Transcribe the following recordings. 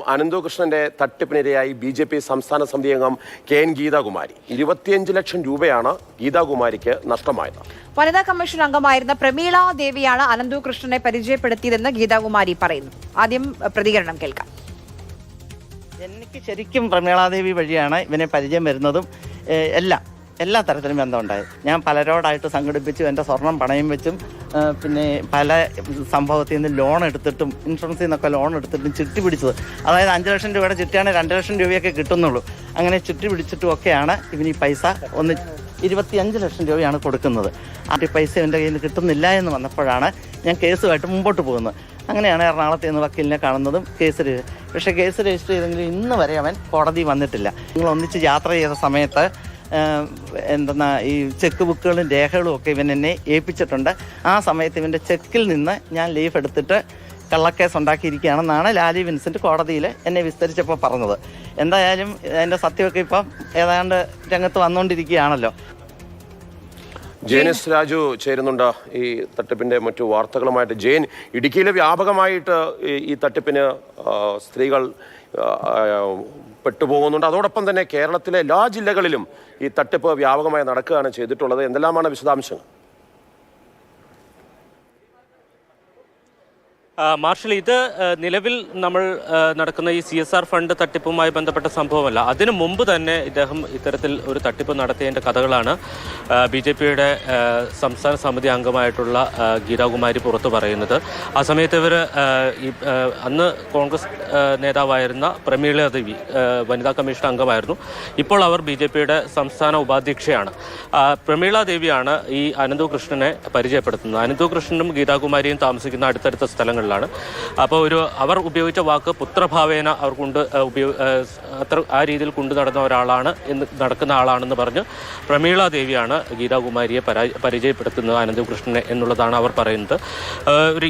അതേസമയം അനന്തകൃഷ്ണന്റെ തട്ടിപ്പിനിരയായി ബി ജെ പി സംസ്ഥാന സമിതി അംഗം കെ എൻ ഗീതാകുമാരി. ഇരുപത്തിയഞ്ച് ലക്ഷം രൂപയാണ് ഗീതാകുമാരിക്ക് നഷ്ടമായത്. വനിതാ കമ്മീഷൻ അംഗമായിരുന്ന പ്രമീള ദേവിയാണ് അനന്തകൃഷ്ണനെ പരിചയപ്പെടുത്തിയതെന്ന് ഗീതാകുമാരി പറയുന്നു. ആദ്യം പ്രതികരണം കേൾക്കാം. എനിക്ക് ശരിക്കും പ്രമീളാദേവി വഴിയാണ് ഇവനെ പരിചയം വരുന്നതും എല്ലാം. എല്ലാ തരത്തിലും ബന്ധമുണ്ടായി. ഞാൻ പലരോടായിട്ട് സംഘടിപ്പിച്ചു എന്റെ സ്വർണം പണയം വെച്ചും പിന്നെ പല സംഭവത്തിൽ നിന്ന് ലോൺ എടുത്തിട്ടും ഇൻഷുറൻസിൽ നിന്നൊക്കെ ലോൺ എടുത്തിട്ടും ചിട്ടി പിടിച്ചത്. അതായത് അഞ്ച് ലക്ഷം രൂപയുടെ ചിട്ടിയാണ് രണ്ട് ലക്ഷം രൂപയൊക്കെ കിട്ടുന്നുള്ളൂ. അങ്ങനെ ചിട്ടി പിടിച്ചിട്ടും ഒക്കെയാണ് ഇവന് ഈ പൈസ ഒന്ന് ഇരുപത്തിയഞ്ച് ലക്ഷം രൂപയാണ് കൊടുക്കുന്നത്. ആ പൈസ എന്റെ കയ്യിൽ നിന്ന് കിട്ടുന്നില്ല എന്ന് വന്നപ്പോഴാണ് ഞാൻ കേസുമായിട്ട് മുമ്പോട്ട് പോകുന്നത്. അങ്ങനെയാണ് എറണാകുളത്ത് നിന്ന് വക്കീലിനെ കാണുന്നതും കേസ് രജിസ്റ്റർ പക്ഷേ കേസ് രജിസ്റ്റർ ചെയ്തെങ്കിലും ഇന്ന് വരെ അവൻ കോടതി വന്നിട്ടില്ല. നിങ്ങൾ ഒന്നിച്ച് യാത്ര ചെയ്ത സമയത്ത് എന്തെന്നാ ഈ ചെക്ക് ബുക്കുകളും രേഖകളും ഒക്കെ ഇവൻ എന്നെ ഏൽപ്പിച്ചിട്ടുണ്ട്. ആ സമയത്ത് ഇവന്റെ ചെക്കിൽ നിന്ന് ഞാൻ ലീഫ് എടുത്തിട്ട് കള്ളക്കേസ് ഉണ്ടാക്കിയിരിക്കുകയാണെന്നാണ് ലാലി വിൻസെന്റ് കോടതിയിൽ എന്നെ വിസ്തരിച്ചപ്പോൾ പറഞ്ഞത്. എന്തായാലും അതിന്റെ സത്യമൊക്കെ ഇപ്പം ഏതാണ്ട് രംഗത്ത് വന്നുകൊണ്ടിരിക്കുകയാണല്ലോ. ജെയിനിസ് രാജു ചേരുന്നുണ്ട് ഈ തട്ടിപ്പിന്റെ മറ്റു വാർത്തകളുമായിട്ട്. ജെയിൻ ഇടുക്കിയിൽ വ്യാപകമായിട്ട് ഈ- തട്ടിപ്പിന് സ്ത്രീകൾ പെട്ടുപോകുന്നുണ്ട്. അതോടൊപ്പം തന്നെ കേരളത്തിലെ എല്ലാ ജില്ലകളിലും ഈ തട്ടിപ്പ് വ്യാപകമായി നടക്കുകയാണ് ചെയ്തിട്ടുള്ളത്. എന്തെല്ലാമാണ് വിശദാംശങ്ങൾ? മാർഷൽ ഇത് നിലവിൽ നമ്മൾ നടക്കുന്ന ഈ സി എസ് ആർ ഫണ്ട് തട്ടിപ്പുമായി ബന്ധപ്പെട്ട സംഭവമല്ല. അതിനു മുമ്പ് തന്നെ ഇദ്ദേഹം ഇത്തരത്തിൽ ഒരു തട്ടിപ്പ് നടത്തിയതിന്റെ കഥകളാണ് ബി ജെ പിയുടെ സംസ്ഥാന സമിതി അംഗമായിട്ടുള്ള ഗീതാകുമാരി പുറത്തു പറയുന്നത്. ആ സമയത്ത് ഇവർ അന്ന് കോൺഗ്രസ് നേതാവായിരുന്ന പ്രമീള ദേവി വനിതാ കമ്മീഷൻ അംഗമായിരുന്നു. ഇപ്പോൾ അവർ ബി ജെ പിയുടെ സംസ്ഥാന ഉപാധ്യക്ഷയാണ്. പ്രമീള ദേവിയാണ് ഈ അനന്തു കൃഷ്ണനെ പരിചയപ്പെടുത്തുന്നത്. അനന്തു കൃഷ്ണനും ഗീതാകുമാരിയും താമസിക്കുന്ന അടുത്തടുത്ത സ്ഥലങ്ങളിലാണ് അപ്പോൾ ഒരു അവർ ഉപയോഗിച്ച വാക്ക് പുത്രഭാവേന അവർ കൊണ്ട് ഉപയോഗ അത്ര ആ രീതിയിൽ കൊണ്ടു നടന്ന ഒരാളാണ് എന്ന് നടക്കുന്ന ആളാണെന്ന് പറഞ്ഞ് പ്രമീള ദേവിയാണ് ഗീതാകുമാരിയെ പരാ- പരിചയപ്പെടുത്തുന്നത് അനന്തു കൃഷ്ണനെ എന്നുള്ളതാണ് അവർ പറയുന്നത്. ഒരു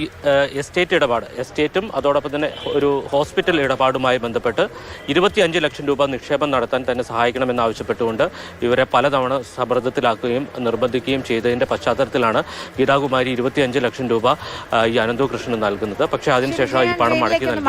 എസ്റ്റേറ്റ് ഇടപാട്. എസ്റ്റേറ്റും അതോടൊപ്പം തന്നെ ഒരു ഹോസ്പിറ്റൽ ഇടപാടുമായി ബന്ധപ്പെട്ട് ഇരുപത്തിയഞ്ച് ലക്ഷം രൂപ നിക്ഷേപം നടത്താൻ തന്നെ സഹായിക്കണമെന്ന് ആവശ്യപ്പെട്ടുകൊണ്ട് ഇവരെ പലതവണ സമ്മർദ്ദത്തിലാക്കുകയും നിർബന്ധിക്കുകയും ചെയ്തതിന്റെ പശ്ചാത്തലത്തിലാണ് ഗീതാകുമാരി ഇരുപത്തിയഞ്ച് ലക്ഷം രൂപ ഈ അനന്തു കൃഷ്ണന് നൽകുന്നത് പക്ഷേ അതിനുശേഷം ഈ പണം മടക്കി ജയിലിലേക്ക്